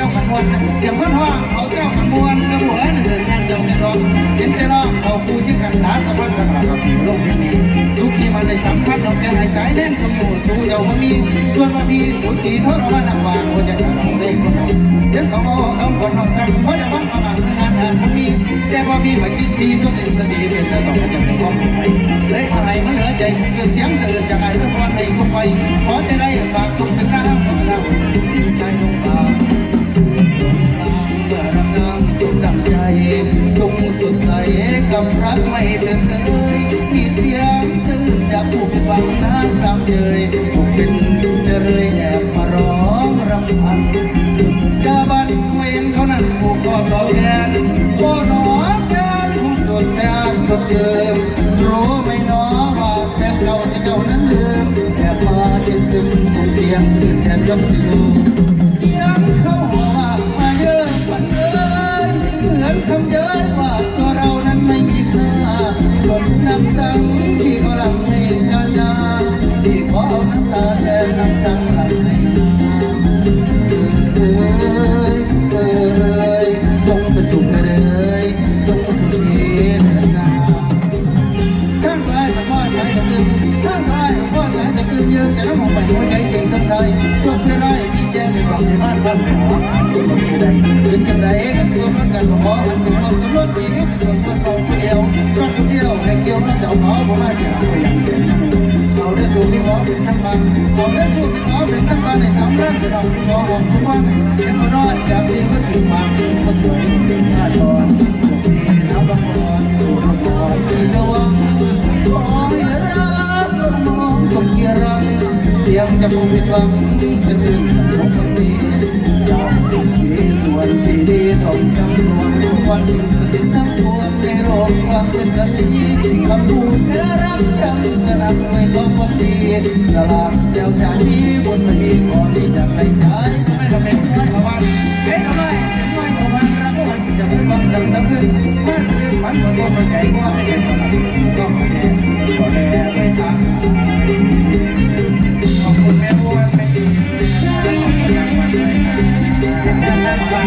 ซวกันวนเสียงคนห้องเขาเซวกันมวนกระหัวหนึ่งเดินงานเดียวกันร้องเห็นแต่ร้องเขาคู่ที่กันฐานสะพัดกันเรากับโลกที่นี้สุขีมันในสัมพันธ์เราแก่หายสายแน่นสมบูรณ์สู้เยาวมีส่วนมาพี่สุขีทรมานหนักหวานหัวใจเราได้คนเดี๋ยวเขาบอกเขาคนห้องสั่งเพราะจะวังเอามาเพื่องานงานมันมี แต่พอมีมาคิดดีจนเด่นสดีเป็นแล้วต้องมาจากของไปเลยมาให้มันเหลือใจเกิดเสียงเสือจากไอ้เรื่องควันในสุขไปขอจะได้ฝากสุขถึงน้ำของเรา กับรักไม่เถิดเอ่ยมีเสียงซื่อจากผู้เป็นหวังน้ำสามเจยผู้เป็นเจริญแอบมาร้องรำพันสุดกาบันเวนเขานั้นผู้ก็ตอแทนโอ้หนอแฟนผู้สดแสนสดเดิมรู้ไหมหนอว่าแฟนเก่าที่เจ้านั้นลืมแอบมาเจ็นซึมส่งเสียงสื่อแทนยกอยู่ จะตึมยืนจะน้ำมองไปหัวใจเก่งสันใสยกไม่ได้กินแดงไม่บอกในบ้านบ้านหมอตัวมันไม่ได้ถึงกันใดกันตัวมันกันขอมันเป็นความสมรสดีจะโดนคนมองคนเดียวรักคนเดียวให้เกี่ยวกับเจ้าหมอผมว่าจะเอาอย่างเดียวเอาได้สู่พี่หมอเป็นน้ำมันเอาได้สู่พี่หมอเป็นน้ำมันในสามรัฐจะต้องพี่หมอหอมสุวรรณเห็นมานอนจากที่มันถึงความถึงมันสวย จะคงผิดหวังสะอื้นของคำนี้ยาวสิ่งที่ส่วนที่ดีต้องจำส่วนวันสิ่งสถิตทั้งปวงในโลกความเป็นสักทีคำพูดแค่รักจำกระนำด้วยความความดีตลาดเดียวชาตินี้บนไมหีขอที่จะให้ใจไม่ก็เป็นน้อยกว่าวันเป็นอะไรเป็นน้อยกว่าวันรักวันจะเป็นวันจำตั้งขึ้นมาซื้อฝันมาส่งมาใจว่าไม่เห็นตลาดก็ไม่ ว่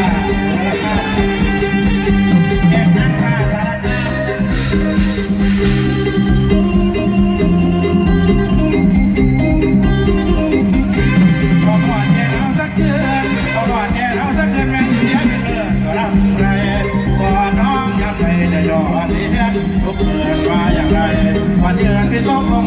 าอย่างไรวันเดือนพี่ต้อง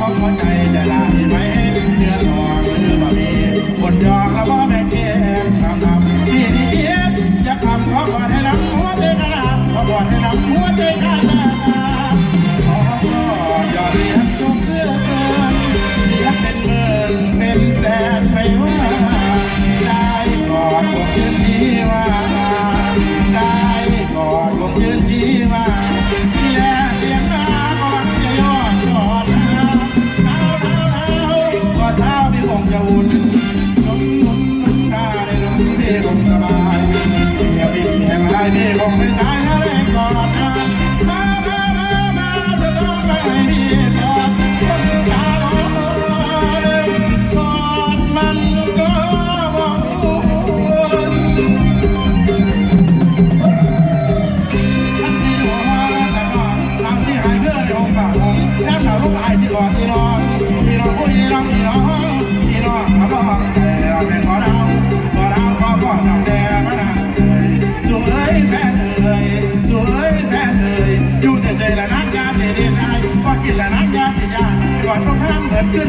ของหัวใจจะลาดี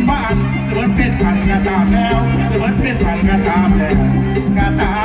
บ้านเหมือนเป็นผันกระตามแล้วเหมือนเป็นผันกระตามแล้วกระตา